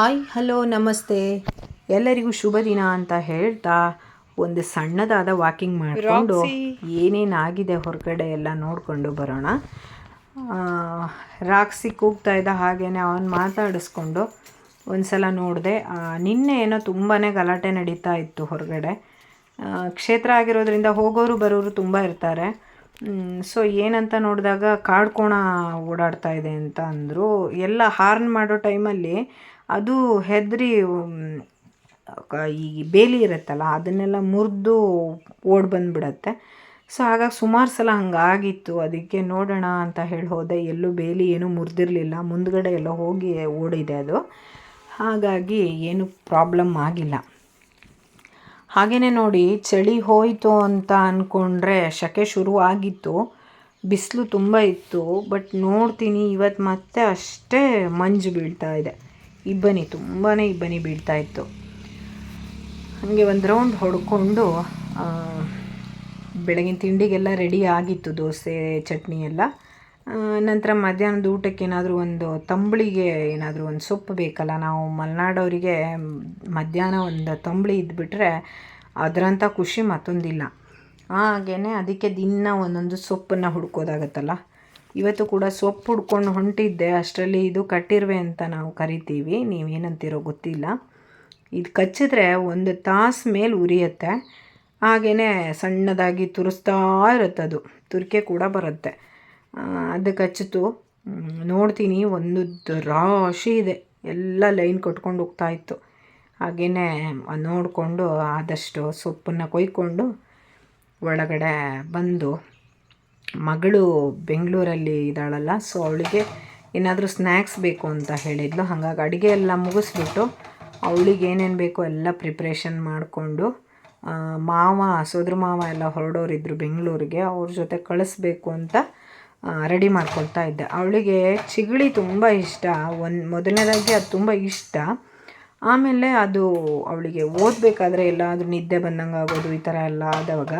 Hi hello ನಮಸ್ತೆ. ಎಲ್ಲರಿಗೂ ಶುಭ ದಿನ ಅಂತ ಹೇಳ್ತಾ ಒಂದು ಸಣ್ಣದಾದ ವಾಕಿಂಗ್ ಮಾಡಿಕೊಂಡು ಏನೇನಾಗಿದೆ ಹೊರಗಡೆ ಎಲ್ಲ ನೋಡಿಕೊಂಡು ಬರೋಣ. ರಾಕ್ಸಿ ಕೂಗ್ತಾ ಇದ್ದ ಹಾಗೇನೆ ಅವನು ಮಾತಾಡಿಸ್ಕೊಂಡು ಒಂದು ಸಲ ನೋಡಿದೆ ನಿನ್ನೆ ಏನೋ ತುಂಬಾ ಗಲಾಟೆ ನಡೀತಾ ಇತ್ತು ಹೊರಗಡೆ. ಕ್ಷೇತ್ರ ಆಗಿರೋದ್ರಿಂದ ಹೋಗೋರು ಬರೋರು ತುಂಬ ಇರ್ತಾರೆ. ಸೊ ಏನಂತ ನೋಡಿದಾಗ ಕಾಡ್ಕೋಣ ಓಡಾಡ್ತಾ ಇದೆ ಅಂತ ಅಂದರು. ಎಲ್ಲ ಹಾರ್ನ್ ಮಾಡೋ ಟೈಮಲ್ಲಿ ಅದು ಹೆದರಿ ಈ ಬೇಲಿ ಇರುತ್ತಲ್ಲ, ಅದನ್ನೆಲ್ಲ ಮುರಿದು ಓಡಿ ಬಂದುಬಿಡತ್ತೆ. ಸೊ ಹಾಗಾಗಿ ಸುಮಾರು ಸಲ ಹಂಗಾಗಿತ್ತು. ಅದಕ್ಕೆ ನೋಡೋಣ ಅಂತ ಹೇಳಿ ಹೋದೆ. ಎಲ್ಲೂ ಬೇಲಿ ಏನೂ ಮುರಿದಿರಲಿಲ್ಲ. ಮುಂದ್ಗಡೆ ಎಲ್ಲ ಹೋಗಿ ಓಡಿದೆ ಅದು. ಹಾಗಾಗಿ ಏನು ಪ್ರಾಬ್ಲಮ್ ಆಗಿಲ್ಲ. ಹಾಗೆಯೇ ನೋಡಿ, ಚಳಿ ಹೋಯಿತು ಅಂತ ಅಂದ್ಕೊಂಡ್ರೆ ಸೆಕೆ ಶುರು ಆಗಿತ್ತು. ಬಿಸಿಲು ತುಂಬ ಇತ್ತು. ಬಟ್ ನೋಡ್ತೀನಿ ಇವತ್ತು ಮತ್ತೆ ಅಷ್ಟೇ ಮಂಜು ಬೀಳ್ತಾ ಇದೆ. ಇಬ್ಬನಿ ತುಂಬಾ ಇಬ್ಬನಿ ಬೀಳ್ತಾ ಇತ್ತು. ಹಾಗೆ ಒಂದು ರೌಂಡ್ ಹೊಡ್ಕೊಂಡು ಬೆಳಗಿನ ತಿಂಡಿಗೆಲ್ಲ ರೆಡಿ ಆಗಿತ್ತು ದೋಸೆ, ಚಟ್ನಿ ಎಲ್ಲ. ನಂತರ ಮಧ್ಯಾಹ್ನದ ಊಟಕ್ಕೆ ಏನಾದರೂ ಒಂದು ತಂಬಳಿಗೆ ಏನಾದರೂ ಒಂದು ಸೊಪ್ಪು ಬೇಕಲ್ಲ? ನಾವು ಮಲೆನಾಡವರಿಗೆ ಮಧ್ಯಾಹ್ನ ಒಂದು ತಂಬಳಿ ಇದ್ಬಿಟ್ರೆ ಅದರಂಥ ಖುಷಿ ಮತ್ತೊಂದಿಲ್ಲ. ಹಾಗೆಯೇ ಅದಕ್ಕೆ ದಿನ ಒಂದೊಂದು ಸೊಪ್ಪನ್ನು ಹುಡ್ಕೋದಾಗತ್ತಲ್ಲ? ಇವತ್ತು ಕೂಡ ಸೊಪ್ಪು ಹುಡ್ಕೊಂಡು ಹೊಂಟಿದ್ದೆ, ಅಷ್ಟರಲ್ಲಿ ಇದು ಕಟ್ಟಿರುವೆ ಅಂತ ನಾವು ಕರಿತೀವಿ. ನೀವೇನಂತೀರೋ ಗೊತ್ತಿಲ್ಲ. ಇದು ಕಚ್ಚಿದ್ರೆ ಒಂದು ತಾಸು ಮೇಲೆ ಉರಿಯುತ್ತೆ. ಹಾಗೆಯೇ ಸಣ್ಣದಾಗಿ ತುರಿಸ್ತಾ ಇರುತ್ತೆ ಅದು. ತುರಿಕೆ ಕೂಡ ಬರುತ್ತೆ. ಅದು ಕಚ್ಚಿತು. ನೋಡ್ತೀನಿ ಒಂದು ರಾಶಿ ಇದೆ. ಎಲ್ಲ ಲೈನ್ ಕೊಟ್ಕೊಂಡು ಹೋಗ್ತಾ ಇತ್ತು. ಹಾಗೆಯೇ ನೋಡಿಕೊಂಡು ಆದಷ್ಟು ಸೊಪ್ಪನ್ನು ಕೊಯ್ಕೊಂಡು ಒಳಗಡೆ ಬಂದು ಮಗಳು ಬೆಂಗಳೂರಲ್ಲಿ ಇದ್ದಾಳಲ್ಲ ಸೊ ಅವಳಿಗೆ ಏನಾದರೂ ಸ್ನ್ಯಾಕ್ಸ್ ಬೇಕು ಅಂತ ಹೇಳಿದ್ಲು. ಹಾಗಾಗಿ ಅಡುಗೆ ಎಲ್ಲ ಮುಗಿಸ್ಬಿಟ್ಟು ಅವಳಿಗೆ ಏನೇನು ಬೇಕೋ ಎಲ್ಲ ಪ್ರಿಪ್ರೇಷನ್ ಮಾಡಿಕೊಂಡು ಮಾವ, ಸೋದ್ರ ಮಾವ ಎಲ್ಲ ಹೊರಡೋರಿದ್ರು ಬೆಂಗಳೂರಿಗೆ, ಅವ್ರ ಜೊತೆ ಕಳಿಸ್ಬೇಕು ಅಂತ ರೆಡಿ ಮಾಡ್ಕೊಳ್ತಾ ಇದ್ದೆ. ಅವಳಿಗೆ ಚಿಗಳಿ ತುಂಬ ಇಷ್ಟ. ಒಂದು ಮೊದಲನೇದಾಗಿ ಅದು ತುಂಬ ಇಷ್ಟ. ಆಮೇಲೆ ಅದು ಅವಳಿಗೆ ಓದಬೇಕಾದ್ರೆ ಎಲ್ಲಾದರೂ ನಿದ್ದೆ ಬಂದಂಗೆ ಆಗೋದು ಈ ಥರ ಎಲ್ಲ ಆದವಾಗ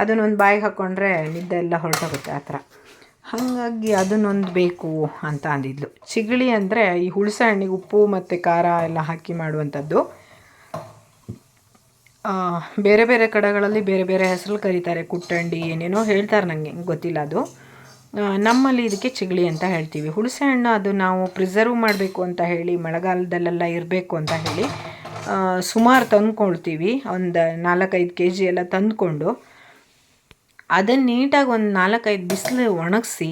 ಅದನ್ನೊಂದು ಬಾಯಿಗೆ ಹಾಕ್ಕೊಂಡ್ರೆ ನಿದ್ದೆ ಎಲ್ಲ ಹೊರಟೋಗುತ್ತೆ ಆ ಥರ. ಹಾಗಾಗಿ ಅದನ್ನೊಂದು ಬೇಕು ಅಂತ ಅಂದಿದ್ಲು. ಚಿಗಳಿ ಅಂದರೆ ಈ ಹುಳಸೆ ಹಣ್ಣಿಗೆ ಉಪ್ಪು ಮತ್ತು ಖಾರ ಎಲ್ಲ ಹಾಕಿ ಮಾಡುವಂಥದ್ದು. ಬೇರೆ ಬೇರೆ ಕಡೆಗಳಲ್ಲಿ ಬೇರೆ ಬೇರೆ ಹೆಸರು ಕರೀತಾರೆ. ಕುಟ್ಟಂಡಿ, ಏನೇನೋ ಹೇಳ್ತಾರೆ ನನಗೆ ಗೊತ್ತಿಲ್ಲ ಅದು. ನಮ್ಮಲ್ಲಿ ಇದಕ್ಕೆ ಚಿಗಳಿ ಅಂತ ಹೇಳ್ತೀವಿ. ಹುಳಸೆ ಹಣ್ಣು ಅದು ನಾವು ಪ್ರಿಸರ್ವ್ ಮಾಡಬೇಕು ಅಂತ ಹೇಳಿ, ಮಳೆಗಾಲದಲ್ಲೆಲ್ಲ ಇರಬೇಕು ಅಂತ ಹೇಳಿ ಸುಮಾರು ತಂದ್ಕೊಳ್ತೀವಿ. ಒಂದು ನಾಲ್ಕೈದು ಕೆ ಜಿ ಎಲ್ಲ ತಂದ್ಕೊಂಡು ಅದನ್ನು ನೀಟಾಗಿ ಒಂದು ನಾಲ್ಕೈದು ಬಿಸಿಲು ಒಣಗಿಸಿ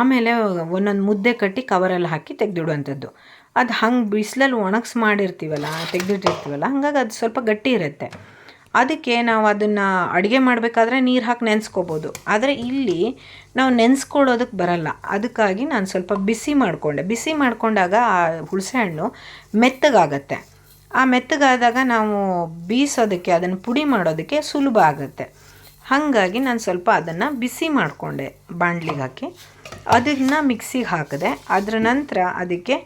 ಆಮೇಲೆ ಒಂದೊಂದು ಮುದ್ದೆ ಕಟ್ಟಿ ಕವರಲ್ಲಿ ಹಾಕಿ ತೆಗೆದಿಡುವಂಥದ್ದು. ಅದು ಹಂಗೆ ಬಿಸಿಲಲ್ಲಿ ಒಣಗಿಸಿ ಮಾಡಿರ್ತೀವಲ್ಲ, ತೆಗೆದಿಟ್ಟಿರ್ತೀವಲ್ಲ, ಹಾಗಾಗಿ ಅದು ಸ್ವಲ್ಪ ಗಟ್ಟಿ ಇರುತ್ತೆ. ಅದಕ್ಕೆ ನಾವು ಅದನ್ನು ಅಡುಗೆ ಮಾಡಬೇಕಾದ್ರೆ ನೀರು ಹಾಕಿ ನೆನೆಸ್ಕೋಬೋದು. ಆದರೆ ಇಲ್ಲಿ ನಾವು ನೆನೆಸ್ಕೊಳ್ಳೋದಕ್ಕೆ ಬರಲ್ಲ. ಅದಕ್ಕಾಗಿ ನಾನು ಸ್ವಲ್ಪ ಬಿಸಿ ಮಾಡಿಕೊಂಡೆ. ಬಿಸಿ ಮಾಡಿಕೊಂಡಾಗ ಆ ಹುಳಸೆ ಹಣ್ಣು ಮೆತ್ತಗಾಗತ್ತೆ. ಆ ಮೆತ್ತಗಾದಾಗ ನಾವು ಬೀಸೋದಕ್ಕೆ, ಅದನ್ನು ಪುಡಿ ಮಾಡೋದಕ್ಕೆ ಸುಲಭ ಆಗುತ್ತೆ. ಹಾಗಾಗಿ ನಾನು ಸ್ವಲ್ಪ ಅದನ್ನು ಬಿಸಿ ಮಾಡಿಕೊಂಡೆ ಬಾಣ್ಲಿಗೆ ಹಾಕಿ. ಅದನ್ನು ಮಿಕ್ಸಿಗೆ ಹಾಕಿದೆ, ಅದರ ನಂತರ ಅದಕ್ಕೆ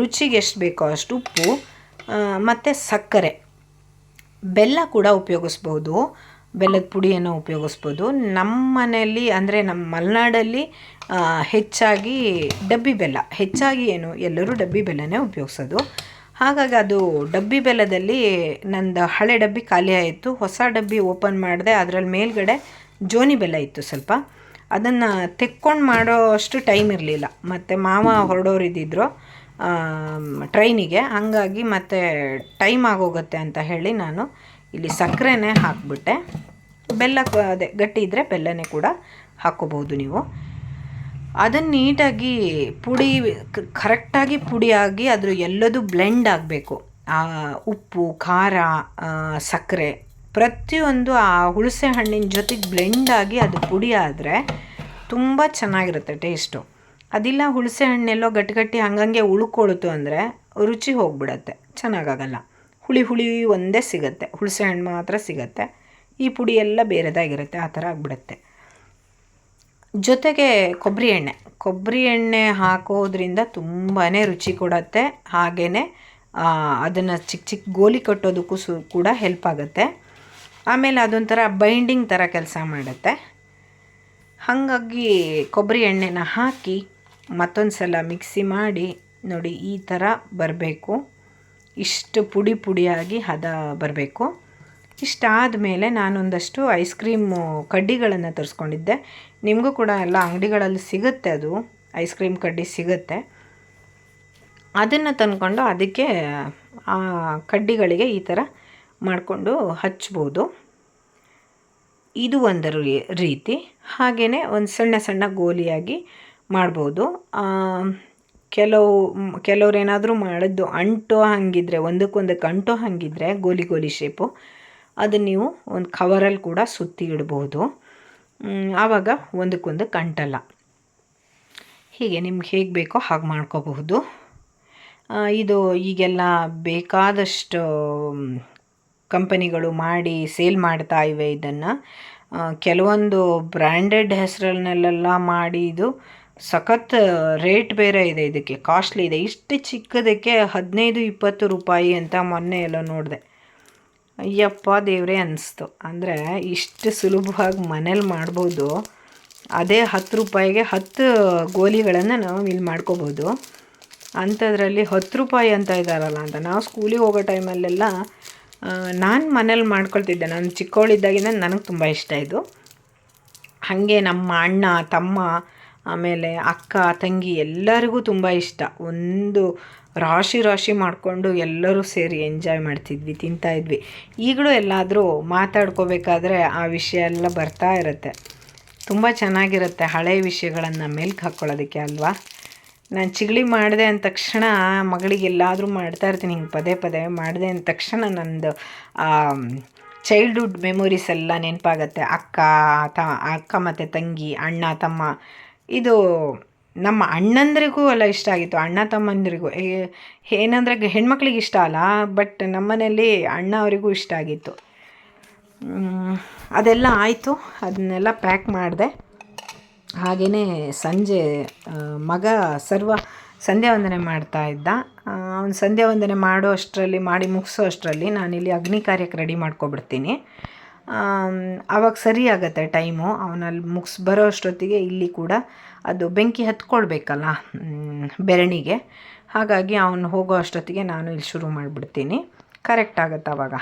ರುಚಿಗೆ ಎಷ್ಟು ಬೇಕೋ ಅಷ್ಟು ಉಪ್ಪು ಮತ್ತು ಸಕ್ಕರೆ. ಬೆಲ್ಲ ಕೂಡ ಉಪಯೋಗಿಸ್ಬೋದು. ಬೆಲ್ಲದ ಪುಡಿಯನ್ನು ಉಪಯೋಗಿಸ್ಬೋದು. ನಮ್ಮ ಮನೆಯಲ್ಲಿ ಅಂದರೆ ನಮ್ಮ ಮಲೆನಾಡಲ್ಲಿ ಹೆಚ್ಚಾಗಿ ಡಬ್ಬಿ ಬೆಲ್ಲ. ಹೆಚ್ಚಾಗಿ ಏನು? ಎಲ್ಲರೂ ಡಬ್ಬಿ ಬೆಲ್ಲನೇ ಉಪಯೋಗಿಸೋದು. ಹಾಗಾಗಿ ಅದು ಡಬ್ಬಿ ಬೆಲ್ಲದಲ್ಲಿ ನಂದು ಹಳೆ ಡಬ್ಬಿ ಖಾಲಿ ಆಯಿತು. ಹೊಸ ಡಬ್ಬಿ ಓಪನ್ ಮಾಡಿದೆ. ಅದರಲ್ಲಿ ಮೇಲ್ಗಡೆ ಜೋನಿ ಬೆಲ್ಲ ಇತ್ತು ಸ್ವಲ್ಪ. ಅದನ್ನು ತೆಕ್ಕೊಂಡು ಮಾಡೋ ಅಷ್ಟು ಟೈಮ್ ಇರಲಿಲ್ಲ. ಮತ್ತು ಮಾವ ಹೊರಡೋರಿದ್ದಿದ್ರು ಟ್ರೈನಿಗೆ. ಹಾಗಾಗಿ ಮತ್ತೆ ಟೈಮ್ ಆಗೋಗುತ್ತೆ ಅಂತ ಹೇಳಿ ನಾನು ಇಲ್ಲಿ ಸಕ್ಕರೆನೇ ಹಾಕ್ಬಿಟ್ಟೆ. ಬೆಲ್ಲ ಅದೇ ಗಟ್ಟಿ ಇದ್ದರೆ ಬೆಲ್ಲನೇ ಕೂಡ ಹಾಕ್ಕೋಬೋದು ನೀವು. ಅದನ್ನು ನೀಟಾಗಿ ಪುಡಿ ಕರೆಕ್ಟಾಗಿ ಪುಡಿಯಾಗಿ ಅದ್ರ ಎಲ್ಲದೂ ಬ್ಲೆಂಡ್ ಆಗಬೇಕು. ಆ, ಉಪ್ಪು, ಖಾರ ಸಕ್ಕರೆ ಪ್ರತಿಯೊಂದು ಆ ಹುಳಸೆ ಹಣ್ಣಿನ ಜೊತೆಗೆ ಬ್ಲೆಂಡ್ ಆಗಿ ಅದು ಪುಡಿ ಆದರೆ ತುಂಬ ಚೆನ್ನಾಗಿರುತ್ತೆ ಟೇಸ್ಟು ಅದಿಲ್ಲ ಹುಳಸೆ ಹಣ್ಣೆಲ್ಲೋ ಗಟ್ಟಿಗಟ್ಟಿ ಗಟ್ಟಿ ಹಂಗಂಗೆ ಉಳ್ಕೊಳ್ತು ಅಂದರೆ ರುಚಿ ಹೋಗ್ಬಿಡತ್ತೆ, ಚೆನ್ನಾಗಾಗಲ್ಲ. ಹುಳಿ ಹುಳಿ ಒಂದೇ ಸಿಗತ್ತೆ, ಹುಳಸೆ ಹಣ್ಣು ಮಾತ್ರ ಸಿಗತ್ತೆ. ಈ ಪುಡಿ ಎಲ್ಲ ಬೇರೆದಾಗಿರುತ್ತೆ, ಆ ಥರ ಆಗಿಬಿಡತ್ತೆ. ಜೊತೆಗೆ ಕೊಬ್ಬರಿ ಎಣ್ಣೆ. ಕೊಬ್ಬರಿ ಎಣ್ಣೆ ಹಾಕೋದ್ರಿಂದ ತುಂಬಾ ರುಚಿ ಕೊಡುತ್ತೆ. ಹಾಗೆಯೇ ಅದನ್ನು ಚಿಕ್ಕ ಚಿಕ್ಕ ಗೋಲಿ ಕಟ್ಟೋದಕ್ಕೂ ಸು, ಕೂಡ ಹೆಲ್ಪ್ ಆಗುತ್ತೆ. ಆಮೇಲೆ ಅದೊಂಥರ ಬೈಂಡಿಂಗ್ ಥರ ಕೆಲಸ ಮಾಡುತ್ತೆ. ಹಾಗಾಗಿ ಕೊಬ್ಬರಿ ಎಣ್ಣೆನ ಹಾಕಿ ಮತ್ತೊಂದು ಸಲ ಮಿಕ್ಸಿ ಮಾಡಿ ನೋಡಿ ಈ ಥರ ಬರಬೇಕು. ಇಷ್ಟು ಪುಡಿ ಪುಡಿಯಾಗಿ ಹದ ಬರಬೇಕು. ಇಷ್ಟಾದ ಮೇಲೆ ನಾನೊಂದಷ್ಟು ಐಸ್ ಕ್ರೀಮು ಕಡ್ಡಿಗಳನ್ನು ತರಿಸ್ಕೊಂಡಿದ್ದೆ. ನಿಮಗೂ ಕೂಡ ಎಲ್ಲ ಅಂಗಡಿಗಳಲ್ಲಿ ಸಿಗುತ್ತೆ ಅದು. ಐಸ್ ಕ್ರೀಮ್ ಕಡ್ಡಿ ಸಿಗುತ್ತೆ. ಅದನ್ನು ತಂದ್ಕೊಂಡು ಅದಕ್ಕೆ ಆ ಕಡ್ಡಿಗಳಿಗೆ ಈ ಥರ ಮಾಡಿಕೊಂಡು ಹಚ್ಬೋದು. ಇದು ಒಂದು ರೀತಿ. ಹಾಗೆಯೇ ಒಂದು ಸಣ್ಣ ಸಣ್ಣ ಗೋಲಿಯಾಗಿ ಮಾಡ್ಬೋದು. ಕೆಲವು, ಕೆಲವ್ರೇನಾದರೂ ಮಾಡಿದ್ದು ಅಂಟೋ ಹಾಗಿದ್ರೆ, ಒಂದಕ್ಕೊಂದಕ್ಕೆ ಅಂಟೋ ಹಾಗಿದ್ರೆ, ಗೋಲಿ ಗೋಲಿ ಶೇಪು ಅದನ್ನು ನೀವು ಒಂದು ಕವರಲ್ಲಿ ಕೂಡ ಸುತ್ತಿ ಇಡ್ಬೋದು. ಆವಾಗ ಒಂದಕ್ಕೊಂದು ಕಂಟಲ್ಲ ಹೀಗೆ ನಿಮ್ಗೆ ಹೇಗೆ ಬೇಕೋ ಹಾಗೆ ಮಾಡ್ಕೋಬಹುದು. ಇದು ಈಗೆಲ್ಲ ಬೇಕಾದಷ್ಟು ಕಂಪನಿಗಳು ಮಾಡಿ ಸೇಲ್ ಮಾಡ್ತಾ ಇವೆ ಇದನ್ನು. ಕೆಲವೊಂದು ಬ್ರ್ಯಾಂಡೆಡ್ ಹೆಸರಲ್ಲೆಲ್ಲ ಮಾಡಿ ಇದು ಸಖತ್ ರೇಟ್ ಬೇರೆ ಇದೆ ಇದಕ್ಕೆ. ಕಾಸ್ಟ್ಲಿ ಇದೆ. ಇಷ್ಟು ಚಿಕ್ಕದಕ್ಕೆ ಹದಿನೈದು, ಇಪ್ಪತ್ತು ರೂಪಾಯಿ ಅಂತ ಮೊನ್ನೆ ಎಲ್ಲ ನೋಡಿದೆ. ಅಯ್ಯಪ್ಪ ದೇವರೇ ಅನ್ನಿಸ್ತು ಅಂದರೆ ಇಷ್ಟು ಸುಲಭವಾಗಿ ಮನೇಲಿ ಮಾಡ್ಬೋದು. ಅದೇ ಹತ್ತು ರೂಪಾಯಿಗೆ ಹತ್ತು ಗೋಲಿಗಳನ್ನು ನಾವು ಇಲ್ಲಿ ಮಾಡ್ಕೋಬೋದು. ಅಂಥದ್ರಲ್ಲಿ ಹತ್ತು ರೂಪಾಯಿ ಅಂತ ಇದ್ದಾರಲ್ಲ ಅಂತ. ನಾವು ಸ್ಕೂಲಿಗೆ ಹೋಗೋ ಟೈಮಲ್ಲೆಲ್ಲ ನಾನು ಮನೇಲಿ ಮಾಡ್ಕೊಳ್ತಿದ್ದೆ. ನಾನು ಚಿಕ್ಕವಳಿದ್ದಾಗಿಂದ ನನಗೆ ತುಂಬ ಇಷ್ಟ ಇದು. ಹಾಗೆ ನಮ್ಮ ಅಣ್ಣ, ತಮ್ಮ, ಆಮೇಲೆ ಅಕ್ಕ, ತಂಗಿ ಎಲ್ಲರಿಗೂ ತುಂಬ ಇಷ್ಟ. ಒಂದು ರಾಶಿ ರಾಶಿ ಮಾಡಿಕೊಂಡು ಎಲ್ಲರೂ ಸೇರಿ ಎಂಜಾಯ್ ಮಾಡ್ತಿದ್ವಿ, ತಿಂತಾ ಇದ್ವಿ. ಈಗಲೂ ಎಲ್ಲಾದರೂ ಮಾತಾಡ್ಕೋಬೇಕಾದ್ರೆ ಆ ವಿಷಯ ಎಲ್ಲ ಬರ್ತಾ ಇರುತ್ತೆ. ತುಂಬ ಚೆನ್ನಾಗಿರುತ್ತೆ ಹಳೆಯ ವಿಷಯಗಳನ್ನು ಮೆಲ್ಕ್ ಹಾಕ್ಕೊಳ್ಳೋದಕ್ಕೆ ಅಲ್ವಾ? ನಾನು ಚಿಗಳಿ ಮಾಡಿದೆ ಅಂದ ತಕ್ಷಣ ಮಗಳಿಗೆ ಎಲ್ಲಾದರೂ ಮಾಡ್ತಾ ಇರ್ತೀನಿ, ಹಿಂಗೆ ಪದೇ ಪದೇ ಮಾಡಿದೆ ಅಂದ ತಕ್ಷಣ ನಂದು ಚೈಲ್ಡ್ಹುಡ್ ಮೆಮೊರೀಸ್ ಎಲ್ಲ ನೆನಪಾಗತ್ತೆ. ಅಕ್ಕ, ತ, ಅಕ್ಕ ಮತ್ತು ತಂಗಿ, ಅಣ್ಣ, ತಮ್ಮ. ಇದು ನಮ್ಮ ಅಣ್ಣಂದ್ರಿಗೂ ಎಲ್ಲ ಇಷ್ಟ ಆಗಿತ್ತು, ಅಣ್ಣ ತಮ್ಮಂದಿರಿಗೂ. ಏನಂದರೆ ಹೆಣ್ಮಕ್ಳಿಗೆ ಇಷ್ಟ ಅಲ್ಲ ಬಟ್ ನಮ್ಮನೇಲಿ ಅಣ್ಣ ಅವರಿಗೂ ಇಷ್ಟ ಆಗಿತ್ತು. ಅದೆಲ್ಲ ಆಯಿತು, ಅದನ್ನೆಲ್ಲ ಪ್ಯಾಕ್ ಮಾಡಿದೆ. ಹಾಗೆಯೇ ಸಂಜೆ ಮಗ ಸರ್ವ ಸಂಧ್ಯಾ ವಂದನೆ ಮಾಡ್ತಾ ಇದ್ದ. ಅವನು ಸಂಧ್ಯಾ ವಂದನೆ ಮಾಡೋ ಅಷ್ಟರಲ್ಲಿ, ಮಾಡಿ ಮುಗಿಸೋ ಅಷ್ಟರಲ್ಲಿ ನಾನಿಲ್ಲಿ ಅಗ್ನಿ ಕಾರ್ಯಕ್ಕೆ ರೆಡಿ ಮಾಡ್ಕೊಬಿಡ್ತೀನಿ. ಆವಾಗ ಸರಿ ಆಗುತ್ತೆ ಟೈಮು. ಅವನಲ್ಲಿ ಮುಗಿಸ್ ಬರೋ ಅಷ್ಟೊತ್ತಿಗೆ ಇಲ್ಲಿ ಕೂಡ ಅದು ಬೆಂಕಿ ಹತ್ಕೊಳ್ಬೇಕಲ್ಲ ಬೆರಣಿಗೆ. ಹಾಗಾಗಿ ಅವನು ಹೋಗೋ ಅಷ್ಟೊತ್ತಿಗೆ ನಾನು ಇಲ್ಲಿ ಶುರು ಮಾಡಿಬಿಡ್ತೀನಿ. ಕರೆಕ್ಟ್ ಆಗುತ್ತೆ ಆವಾಗ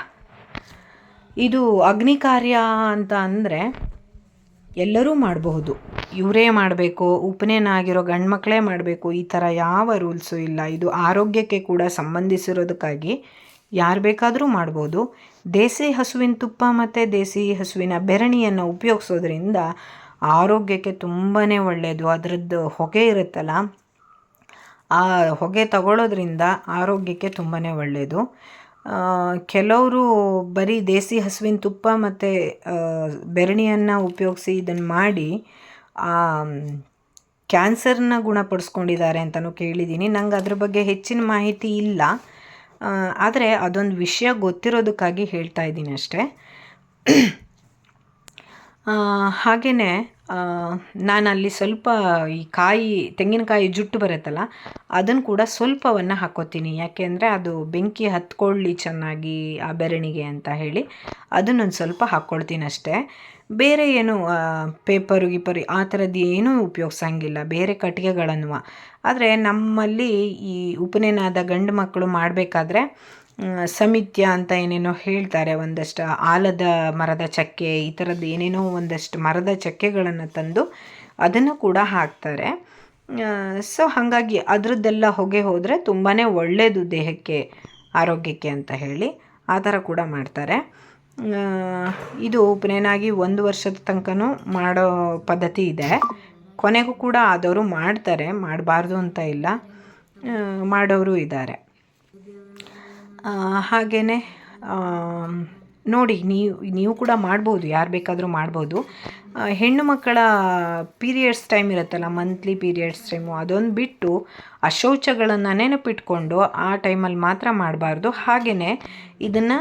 ಇದು ಅಗ್ನಿ ಕಾರ್ಯ ಅಂತ ಅಂದರೆ ಎಲ್ಲರೂ ಮಾಡಬಹುದು. ಇವರೇ ಮಾಡಬೇಕು ಉಪನಯನ ಆಗಿರೋ ಗಂಡ್ಮಕ್ಳೇ ಮಾಡಬೇಕು. ಈ ಥರ ಯಾವ ರೂಲ್ಸು ಇಲ್ಲ. ಇದು ಆರೋಗ್ಯಕ್ಕೆ ಕೂಡ ಸಂಬಂಧಿಸಿರೋದಕ್ಕಾಗಿ ಯಾರು ಬೇಕಾದರೂ ಮಾಡ್ಬೋದು. ದೇಸಿ ಹಸುವಿನ ತುಪ್ಪ ಮತ್ತು ದೇಸಿ ಹಸುವಿನ ಬೆರಣಿಯನ್ನು ಉಪಯೋಗಿಸೋದ್ರಿಂದ ಆರೋಗ್ಯಕ್ಕೆ ತುಂಬಾ ಒಳ್ಳೆಯದು ಅದರದ್ದು ಹೊಗೆ ಇರುತ್ತಲ್ಲ, ಆ ಹೊಗೆ ತಗೊಳ್ಳೋದ್ರಿಂದ ಆರೋಗ್ಯಕ್ಕೆ ತುಂಬಾ ಒಳ್ಳೆಯದು ಕೆಲವರು ಬರೀ ದೇಸಿ ಹಸುವಿನ ತುಪ್ಪ ಮತ್ತು ಬೆರಣಿಯನ್ನು ಉಪಯೋಗಿಸಿ ಇದನ್ನು ಮಾಡಿ ಕ್ಯಾನ್ಸರ್ನ ಗುಣಪಡಿಸ್ಕೊಂಡಿದ್ದಾರೆ ಅಂತಲೂ ಕೇಳಿದ್ದೀನಿ ನಂಗೆ ಅದ್ರ ಬಗ್ಗೆ ಹೆಚ್ಚಿನ ಮಾಹಿತಿ ಇಲ್ಲ. ಆದರೆ ಅದೊಂದು ವಿಷಯ ಗೊತ್ತಿರೋದಕ್ಕಾಗಿ ಹೇಳ್ತಾ ಇದ್ದೀನಿ ಅಷ್ಟೇ. ಹಾಗೆಯೇ ನಾನು ಅಲ್ಲಿ ಸ್ವಲ್ಪ ಈ ಕಾಯಿ, ತೆಂಗಿನಕಾಯಿ ಜುಟ್ಟು ಬರುತ್ತಲ್ಲ, ಅದನ್ನು ಕೂಡ ಸ್ವಲ್ಪವನ್ನು ಹಾಕ್ಕೋತೀನಿ ಯಾಕೆಂದರೆ ಅದು ಬೆಂಕಿ ಹತ್ಕೊಳ್ಳಿ ಚೆನ್ನಾಗಿ ಆ ಬೆರಣಿಗೆ ಅಂತ ಹೇಳಿ. ಅದನ್ನೊಂದು ಸ್ವಲ್ಪ ಹಾಕ್ಕೊಳ್ತೀನಿ ಅಷ್ಟೇ. ಬೇರೆ ಏನು ಪೇಪರು ಗೀಪರು ಆ ಥರದ್ದು ಏನೂ ಉಪಯೋಗಿಸಂಗಿಲ್ಲ. ಬೇರೆ ಕಟ್ಟಿಗೆಗಳನ್ನು ಆದರೆ ನಮ್ಮಲ್ಲಿ ಈ ಉಪನಯನಾದ ಗಂಡು ಮಕ್ಕಳು ಮಾಡಬೇಕಾದ್ರೆ ಸಮಿತ್ಯ ಅಂತ ಏನೇನೋ ಹೇಳ್ತಾರೆ. ಒಂದಷ್ಟು ಆಲದ ಮರದ ಚಕ್ಕೆ, ಈ ಥರದ್ದು ಏನೇನೋ ಒಂದಷ್ಟು ಮರದ ಚಕ್ಕೆಗಳನ್ನು ತಂದು ಅದನ್ನು ಕೂಡ ಹಾಕ್ತಾರೆ. ಸೊ ಹಾಗಾಗಿ ಅದರದ್ದೆಲ್ಲ ಹೊಗೆ ಹೋದರೆ ತುಂಬಾ ಒಳ್ಳೆಯದು ದೇಹಕ್ಕೆ, ಆರೋಗ್ಯಕ್ಕೆ ಅಂತ ಹೇಳಿ ಆ ಥರ ಕೂಡ ಮಾಡ್ತಾರೆ. ಇದು ಉಪನಯನಾಗಿ ಒಂದು ವರ್ಷದ ತನಕನೂ ಮಾಡೋ ಪದ್ಧತಿ ಇದೆ. ಕೊನೆಗೂ ಕೂಡ ಆದವರು ಮಾಡ್ತಾರೆ, ಮಾಡಬಾರ್ದು ಅಂತ ಇಲ್ಲ. ಮಾಡೋರು ಇದ್ದಾರೆ. ಹಾಗೆಯೇ ನೋಡಿ, ನೀವು ನೀವು ಕೂಡ ಮಾಡ್ಬೋದು, ಯಾರು ಬೇಕಾದರೂ ಮಾಡ್ಬೋದು. ಹೆಣ್ಣು ಮಕ್ಕಳ ಪೀರಿಯಡ್ಸ್ ಟೈಮ್ ಇರುತ್ತಲ್ಲ ಮಂತ್ಲಿ ಪೀರಿಯಡ್ಸ್ ಟೈಮು ಅದೊಂದು ಬಿಟ್ಟು ಅಶೌಚಗಳನ್ನು ನೆನಪಿಟ್ಕೊಂಡು ಆ ಟೈಮಲ್ಲಿ ಮಾತ್ರ ಮಾಡಬಾರ್ದು. ಹಾಗೆಯೇ ಇದನ್ನು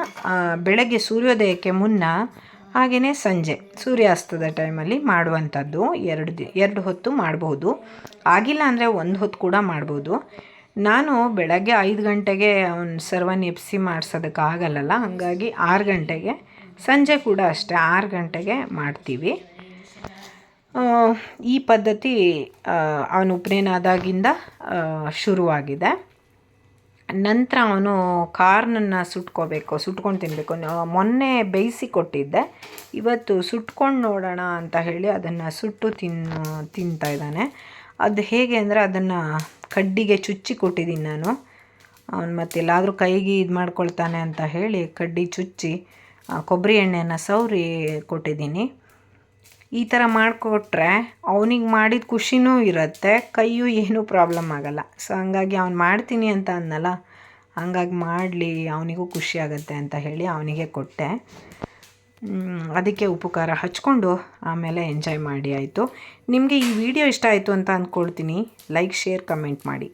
ಬೆಳಗ್ಗೆ ಸೂರ್ಯೋದಯಕ್ಕೆ ಮುನ್ನ ಹಾಗೆಯೇ ಸಂಜೆ ಸೂರ್ಯಾಸ್ತದ ಟೈಮಲ್ಲಿ ಮಾಡುವಂಥದ್ದು. ಎರಡು ದಿ, ಎರಡು ಹೊತ್ತು ಮಾಡ್ಬೋದು. ಆಗಿಲ್ಲ ಅಂದರೆ ಒಂದು ಹೊತ್ತು ಕೂಡ ಮಾಡ್ಬೋದು. ನಾನು ಬೆಳಗ್ಗೆ ಐದು ಗಂಟೆಗೆ ಅವ್ನು ಸರ್ವನ್ ಎಪ್ಸಿ ಮಾಡ್ಸೋದಕ್ಕಾಗಲ್ಲಲ್ಲ, ಹಾಗಾಗಿ ಆರು ಗಂಟೆಗೆ, ಸಂಜೆ ಕೂಡ ಅಷ್ಟೇ ಆರು ಗಂಟೆಗೆ ಮಾಡ್ತೀವಿ. ಈ ಪದ್ಧತಿ ಅವನು ಉಪನಯನಾದಾಗಿಂದ ಶುರುವಾಗಿದೆ. ನಂತರ ಅವನು ಕಾರ್ನನ್ನು ಸುಟ್ಕೋಬೇಕು, ಸುಟ್ಕೊಂಡು ತಿನ್ನಬೇಕು ಮೊನ್ನೆ ಬೇಯಿಸಿ ಕೊಟ್ಟಿದ್ದೆ. ಇವತ್ತು ಸುಟ್ಕೊಂಡು ನೋಡೋಣ ಅಂತ ಹೇಳಿ ಅದನ್ನು ಸುಟ್ಟು ತಿನ್ನು ತಿಂತಾ ಇದ್ದಾನೆ. ಅದು ಹೇಗೆ ಅಂದರೆ ಅದನ್ನು ಕಡ್ಡಿಗೆ ಚುಚ್ಚಿ ಕೊಟ್ಟಿದ್ದೀನಿ ನಾನು. ಅವನು ಮತ್ತೆಲ್ಲಾದರೂ ಕೈಗೆ ಇದು ಮಾಡ್ಕೊಳ್ತಾನೆ ಅಂತ ಹೇಳಿ ಕಡ್ಡಿ ಚುಚ್ಚಿ ಕೊಬ್ಬರಿ ಎಣ್ಣೆಯನ್ನು ಸವರಿ ಕೊಟ್ಟಿದ್ದೀನಿ. ಈ ಥರ ಮಾಡಿಕೊಟ್ರೆ ಅವನಿಗೆ ಮಾಡಿದ ಖುಷಿನೂ ಇರುತ್ತೆ, ಕೈಯೂ ಏನೂ ಪ್ರಾಬ್ಲಮ್ ಆಗಲ್ಲ. ಸೊ ಹಂಗಾಗಿ ಅವ್ನು ಮಾಡ್ತೀನಿ ಅಂತ ಅಂದನಲ್ಲ, ಹಂಗಾಗಿ ಮಾಡಲಿ, ಅವನಿಗೂ ಖುಷಿ ಆಗುತ್ತೆ ಅಂತ ಹೇಳಿ ಅವನಿಗೆ ಕೊಟ್ಟೆ. ಅದಕ್ಕೆ ಉಪ್ಪು ಖಾರ ಹಚ್ಕೊಂಡು ಆಮೇಲೆ ಎಂಜಾಯ್ ಮಾಡಿ ಆಯಿತು. ನಿಮಗೆ ಈ ವಿಡಿಯೋ ಇಷ್ಟ ಆಯಿತು ಅಂತ ಅಂದ್ಕೊಳ್ತೀನಿ ಲೈಕ್ ಶೇರ್ ಕಮೆಂಟ್ ಮಾಡಿ.